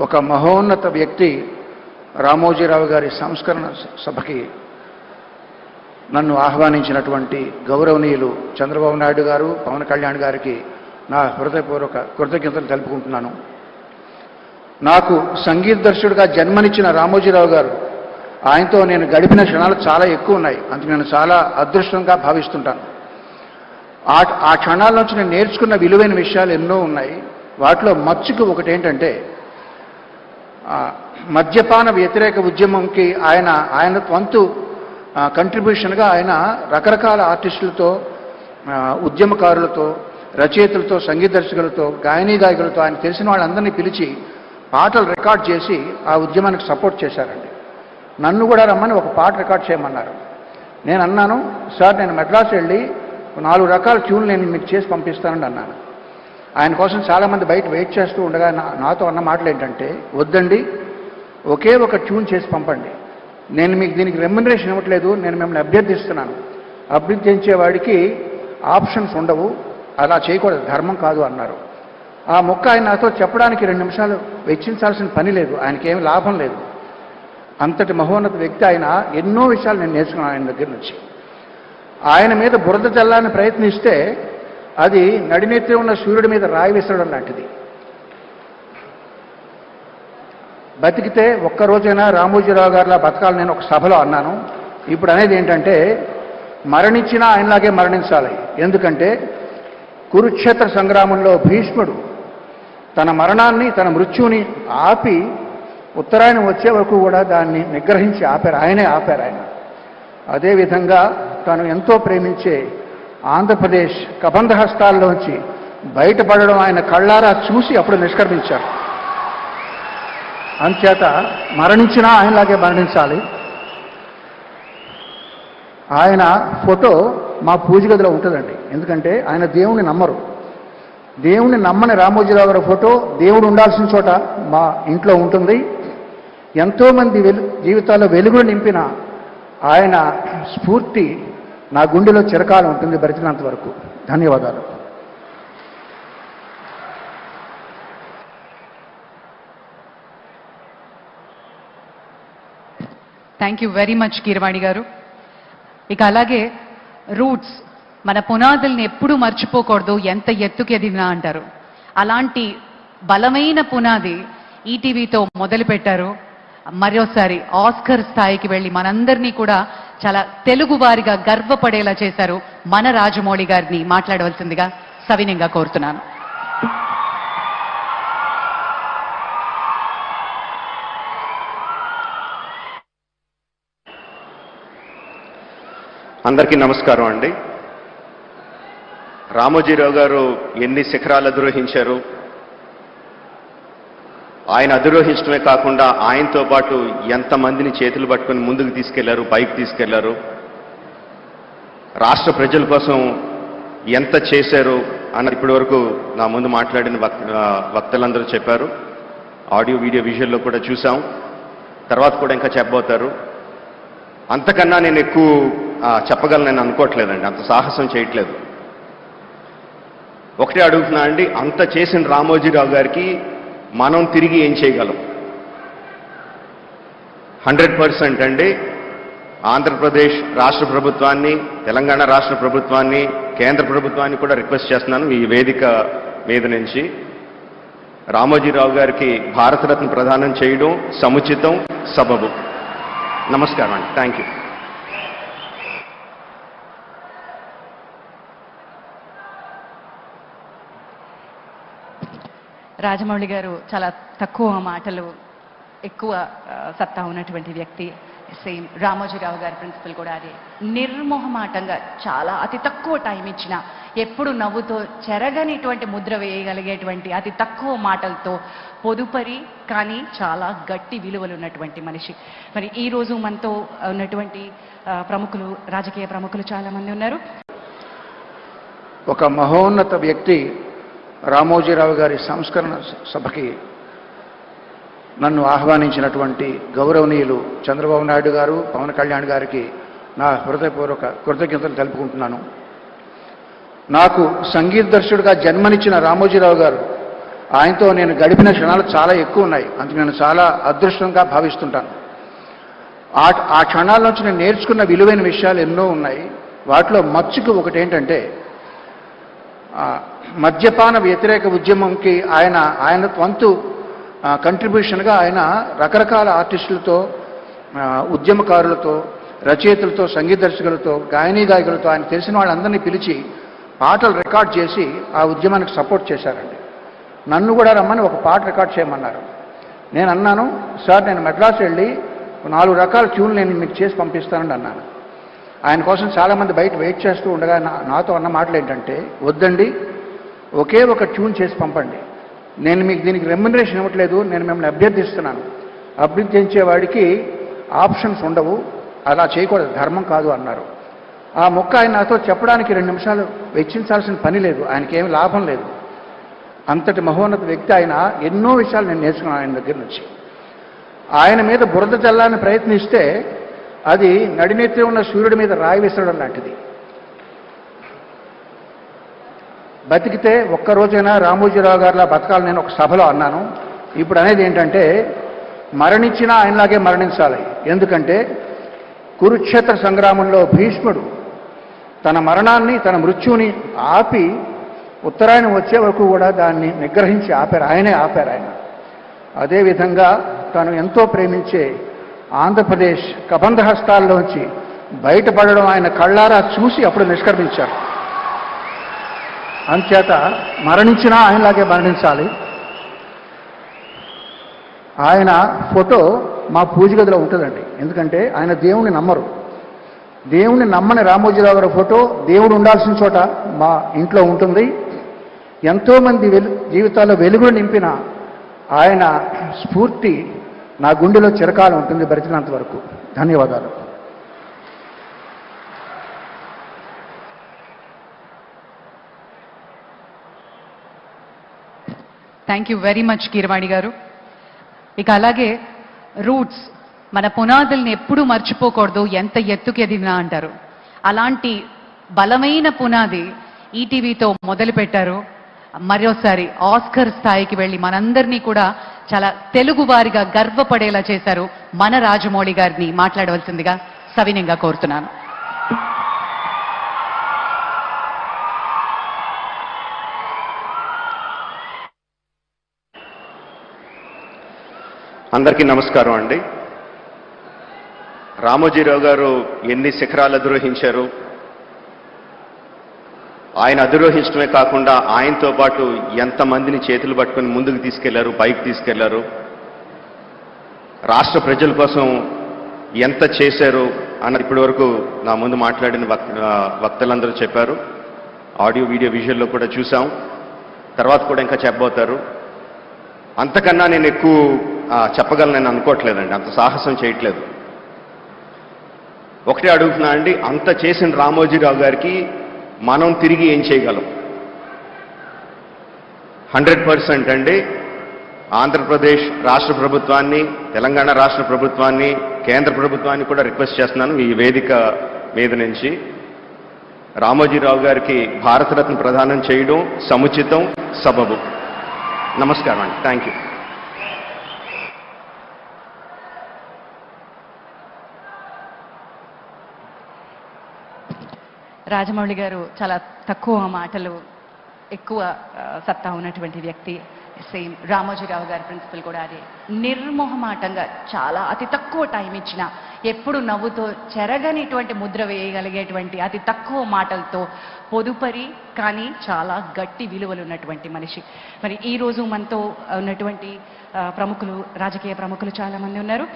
ఒక మహోన్నత వ్యక్తి రామోజీరావు గారి సంస్కరణ సభకి నన్ను ఆహ్వానించినటువంటి గౌరవనీయులు చంద్రబాబు నాయుడు గారు పవన్ కళ్యాణ్ గారికి నా హృదయపూర్వక కృతజ్ఞతలు తెలుపుకుంటున్నాను. నాకు సంగీత దర్శకుడిగా జన్మనిచ్చిన రామోజీరావు గారు ఆయనతో నేను గడిపిన క్షణాలు చాలా ఎక్కువ ఉన్నాయి. అందుకు నేను చాలా అదృష్టంగా భావిస్తుంటాను. ఆ ఆ క్షణాల నుంచి నేను నేర్చుకున్న విలువైన విషయాలు ఎన్నో ఉన్నాయి. వాటిలో మచ్చుకు ఒకటి ఏంటంటే మద్యపాన వ్యతిరేక ఉద్యమంకి ఆయన ఆయన వంతు కంట్రిబ్యూషన్గా ఆయన రకరకాల ఆర్టిస్టులతో ఉద్యమకారులతో రచయితలతో సంగీత దర్శకులతో గాయనీ గాయకులతో ఆయన తెలిసిన వాళ్ళందరినీ పిలిచి పాటలు రికార్డ్ చేసి ఆ ఉద్యమానికి సపోర్ట్ చేశారండి. నన్ను కూడా రమ్మని ఒక పాట రికార్డ్ చేయమన్నారు. నేను అన్నాను సార్ నేను మెడ్రాస్ వెళ్ళి నాలుగు రకాల ట్యూన్లు నేను మీకు చేసి పంపిస్తానండి అన్నాను. ఆయన కోసం చాలామంది బయట వెయిట్ చేస్తూ ఉండగా నాతో అన్న మాటలు ఏంటంటే వద్దండి ఒకే ఒక ట్యూన్ చేసి పంపండి. నేను మీకు దీనికి రెమ్యునరేషన్ ఇవ్వట్లేదు నేను మిమ్మల్ని అభ్యర్థిస్తున్నాను. అభ్యర్థించేవాడికి ఆప్షన్స్ ఉండవు అలా చేయకూడదు ధర్మం కాదు అన్నారు. ఆ మొక్క ఆయన నాతో చెప్పడానికి రెండు నిమిషాలు వెచ్చించాల్సిన పని లేదు ఆయనకి ఏమి లాభం లేదు. అంతటి మహోన్నత వ్యక్తి ఆయన ఎన్నో విషయాలు నేను నేర్చుకున్నాను ఆయన దగ్గర నుంచి. ఆయన మీద బురద చల్లాలని ప్రయత్నిస్తే అది నడినెత్తి ఉన్న సూర్యుడి మీద రాయి విసరడం లాంటిది. బతికితే ఒక్కరోజైనా రామోజీరావు గారిలా బతకాలని నేను ఒక సభలో అన్నాను. ఇప్పుడు అనేది ఏంటంటే మరణించినా ఆయనలాగే మరణించాలి. ఎందుకంటే కురుక్షేత్ర సంగ్రామంలో భీష్ముడు తన మరణాన్ని తన మృత్యుని ఆపి ఉత్తరాయణం వచ్చే వరకు కూడా దాన్ని నిగ్రహించి ఆపారు. ఆయనే ఆపారు ఆయన. అదేవిధంగా తను ఎంతో ప్రేమించే ఆంధ్రప్రదేశ్ కబంధ హస్తాల్లోంచి బయటపడడం ఆయన కళ్ళారా చూసి అప్పుడు నిష్క్రమించారు. అంచేత మరణించినా ఆయనలాగే మరణించాలి. ఆయన ఫోటో మా పూజ గదిలో ఉంటుందండి. ఎందుకంటే ఆయన దేవుణ్ణి నమ్మరు. దేవుణ్ణి నమ్మని రామోజీరావు గారి ఫోటో దేవుడు ఉండాల్సిన చోట మా ఇంట్లో ఉంటుంది. ఎంతోమంది వెలు జీవితాల్లో వెలుగులు నింపిన ఆయన స్ఫూర్తి నా గుండెలో చిరకాలం ఉంటుంది బ్రతికినంత వరకు. ధన్యవాదాలు. Thank you very much Keeravani garu. ఇక అలాగే రూట్స్ మన పునాదుల్ని ఎప్పుడూ మర్చిపోకూడదు ఎంత ఎత్తుకెదినా అంటారు. అలాంటి బలమైన పునాది ఈటీవీతో మొదలుపెట్టారు. మరోసారి ఆస్కర్ స్థాయికి వెళ్ళి మనందరినీ కూడా చాలా తెలుగు వారిగా గర్వపడేలా చేశారు మన రాజమౌళి గారిని మాట్లాడవలసిందిగా సవినయంగా కోరుతున్నాను. అందరికీ నమస్కారం అండి. రామోజీరావు గారు ఎన్ని శిఖరాలు అధిరోహించారు? ఆయన అధిరోహించడమే కాకుండా ఆయనతో పాటు ఎంతమందిని చేతులు పట్టుకొని ముందుకు తీసుకెళ్ళారు పైకి తీసుకెళ్ళారు? రాష్ట్ర ప్రజల కోసం ఎంత చేశారు అన్నది ఇప్పటి వరకు నా ముందు మాట్లాడిన వక్తలందరూ చెప్పారు. ఆడియో వీడియో విజువల్లో కూడా చూసాం తర్వాత కూడా ఇంకా చెప్పబోతారు. అంతకన్నా నేను ఎక్కువ చెప్పగలనని చెప్పగలను నేను అనుకోవట్లేదండి. అంత సాహసం చేయట్లేదు. ఒకటే అడుగుతున్నా అండి అంత చేసిన రామోజీరావు గారికి మనం తిరిగి ఏం చేయగలం? హండ్రెడ్ పర్సెంట్ అండి. ఆంధ్రప్రదేశ్ రాష్ట్ర ప్రభుత్వాన్ని తెలంగాణ రాష్ట్ర ప్రభుత్వాన్ని కేంద్ర ప్రభుత్వాన్ని కూడా రిక్వెస్ట్ చేస్తున్నాను ఈ వేదిక మీద నుంచి. రామోజీరావు గారికి భారతరత్న ప్రదానం చేయడం సముచితం సబబు. నమస్కారం అండి. Thank you. రాజమౌళి గారు చాలా తక్కువ మాటలు ఎక్కువ సత్తా ఉన్నటువంటి వ్యక్తి. సేమ్ రామోజీరావు గారి ప్రిన్సిపల్ కూడా అదే. నిర్మోహమాటంగా చాలా అతి తక్కువ టైం ఇచ్చిన ఎప్పుడు నవ్వుతో చెరగనిటువంటి ముద్ర వేయగలిగేటువంటి అతి తక్కువ మాటలతో పొదుపరి కానీ చాలా గట్టి విలువలు ఉన్నటువంటి మనిషి. మరి ఈ రోజు మనతో ఉన్నటువంటి ప్రముఖులు రాజకీయ ప్రముఖులు చాలా మంది ఉన్నారు. ఒక మహోన్నత వ్యక్తి రామోజీరావు గారి సంస్కరణ స- సభకి నన్ను ఆహ్వానించినటువంటి గౌరవనీయులు చంద్రబాబు నాయుడు గారు పవన్ కళ్యాణ్ గారికి నా హృదయపూర్వక కృతజ్ఞతలు తెలుపుకుంటున్నాను. నాకు సంగీత దర్శకుడిగా జన్మనిచ్చిన రామోజీరావు గారు ఆయనతో నేను గడిపిన క్షణాలు చాలా ఎక్కువ ఉన్నాయి. అందుకు నేను చాలా అదృష్టంగా భావిస్తుంటాను. ఆ ఆ క్షణాల నుంచి నేను నేర్చుకున్న విలువైన విషయాలు ఎన్నో ఉన్నాయి. వాటిలో మచ్చుకు ఒకటి ఏంటంటే మద్యపాన వ్యతిరేక ఉద్యమంకి ఆయన ఆయన వంతు కంట్రిబ్యూషన్గా ఆయన రకరకాల ఆర్టిస్టులతో ఉద్యమకారులతో రచయితలతో సంగీత దర్శకులతో గాయనీ గాయకులతో ఆయన తెలిసిన వాళ్ళందరినీ పిలిచి పాటలు రికార్డ్ చేసి ఆ ఉద్యమానికి సపోర్ట్ చేశారండి. నన్ను కూడా రమ్మని ఒక పాట రికార్డ్ చేయమన్నారు. నేను అన్నాను సార్ నేను మెడ్రాస్ వెళ్ళి నాలుగు రకాల ట్యూన్లు నేను మీకు చేసి పంపిస్తానండి అన్నాను. ఆయన కోసం చాలామంది బయట వెయిట్ చేస్తూ ఉండగా నాతో అన్న మాటలు ఏంటంటే వద్దండి ఒకే ఒక ట్యూన్ చేసి పంపండి. నేను మీకు దీనికి రెమ్యునరేషన్ ఇవ్వట్లేదు నేను మిమ్మల్ని అభ్యర్థిస్తున్నాను. అభ్యర్థించేవాడికి ఆప్షన్స్ ఉండవు అలా చేయకూడదు ధర్మం కాదు అన్నారు. ఆ మొక్క ఆయన నాతో చెప్పడానికి రెండు నిమిషాలు వెచ్చించాల్సిన పని లేదు ఆయనకి ఏమి లాభం లేదు. అంతటి మహోన్నత వ్యక్తి ఆయన ఎన్నో విషయాలు నేను నేర్చుకున్నాను ఆయన దగ్గర నుంచి. ఆయన మీద బురద చల్లాలని ప్రయత్నిస్తే అది నడినెత్తి ఉన్న సూర్యుడి మీద రాయి విసరడం లాంటిది బతికితే ఒక్క రోజైనా రామోజీరావు గారిలా బతకాలని నేను ఒక సభలో అన్నాను. ఇప్పుడు అనేది ఏంటంటే మరణించినా ఆయనలాగే మరణించాలి. ఎందుకంటే కురుక్షేత్ర సంగ్రామంలో భీష్ముడు తన మరణాన్ని తన మృత్యుని ఆపి ఉత్తరాయణం వచ్చే వరకు కూడా దాన్ని నిగ్రహించి ఆపారు. ఆయనే ఆపారు ఆయన. అదేవిధంగా తను ఎంతో ప్రేమించే ఆంధ్రప్రదేశ్ కబంధ హస్తాల్లోంచి బయటపడడం ఆయన కళ్ళారా చూసి అప్పుడు నిష్క్రమించారు. అంచేత మరణించినా ఆయనలాగే మరణించాలి. ఆయన ఫోటో మా పూజ గదిలో ఉంటుందండి. ఎందుకంటే ఆయన దేవుణ్ణి నమ్మరు. దేవుణ్ణి నమ్మని రామోజీరావు గారి ఫోటో దేవుడు ఉండాల్సిన చోట మా ఇంట్లో ఉంటుంది. ఎంతోమంది వెలు జీవితాల్లో వెలుగులు నింపిన ఆయన స్ఫూర్తి నా గుండెలో చిరకాలం ఉంటుంది బ్రతికినంత వరకు. ధన్యవాదాలు. Thank you very much Keeravani garu ఇక అలాగే రూట్స్ మన పునాదుల్ని ఎప్పుడూ మర్చిపోకూడదు ఎంత ఎత్తుకెదినా అంటారు. అలాంటి బలమైన పునాది ఈటీవీతో మొదలుపెట్టారు. మరోసారి ఆస్కర్ స్థాయికి వెళ్ళి మనందరినీ కూడా చాలా తెలుగు వారిగా గర్వపడేలా చేశారు మన రాజమౌళి గారిని మాట్లాడవలసిందిగా సవినయంగా కోరుతున్నాను. అందరికీ నమస్కారం అండి. రామోజీరావు గారు ఎన్ని శిఖరాలు అధిరోహించారు? ఆయన అధిరోహించడమే కాకుండా ఆయనతో పాటు ఎంతమందిని చేతులు పట్టుకొని ముందుకు తీసుకెళ్ళారు పైకి తీసుకెళ్ళారు? రాష్ట్ర ప్రజల కోసం ఎంత చేశారు అన్న ఇప్పటి వరకు నా ముందు మాట్లాడిన వక్ వక్తలందరూ చెప్పారు. ఆడియో వీడియో విజువల్లో కూడా చూసాం తర్వాత కూడా ఇంకా చెప్పబోతారు. అంతకన్నా నేను ఎక్కువ చెప్పగలనని నేను అనుకోవట్లేదండి. అంత సాహసం చేయట్లేదు. ఒకటే అడుగుతున్నా అండి అంత చేసిన రామోజీరావు గారికి మనం తిరిగి ఏం చేయగలం? హండ్రెడ్ పర్సెంట్ అండి. ఆంధ్రప్రదేశ్ రాష్ట్ర ప్రభుత్వాన్ని తెలంగాణ రాష్ట్ర ప్రభుత్వాన్ని కేంద్ర ప్రభుత్వాన్ని కూడా రిక్వెస్ట్ చేస్తున్నాను ఈ వేదిక మీద నుంచి. రామోజీరావు గారికి భారతరత్న ప్రదానం చేయడం సముచితం సబబు. నమస్కారం అండి. Thank you. రాజమౌళి గారు చాలా తక్కువ మాటలు ఎక్కువ సత్తా ఉన్నటువంటి వ్యక్తి. సేమ్ రామోజీరావు గారి ప్రిన్సిపల్ కూడా అదే. నిర్మోహమాటంగా చాలా అతి తక్కువ టైం ఇచ్చిన ఎప్పుడు నవ్వుతో చెరగనిటువంటి ముద్ర వేయగలిగేటువంటి అతి తక్కువ మాటలతో పొదుపరి కానీ చాలా గట్టి విలువలు ఉన్నటువంటి మనిషి. మరి ఈ రోజు మనతో ఉన్నటువంటి ప్రముఖులు రాజకీయ ప్రముఖులు చాలామంది ఉన్నారు.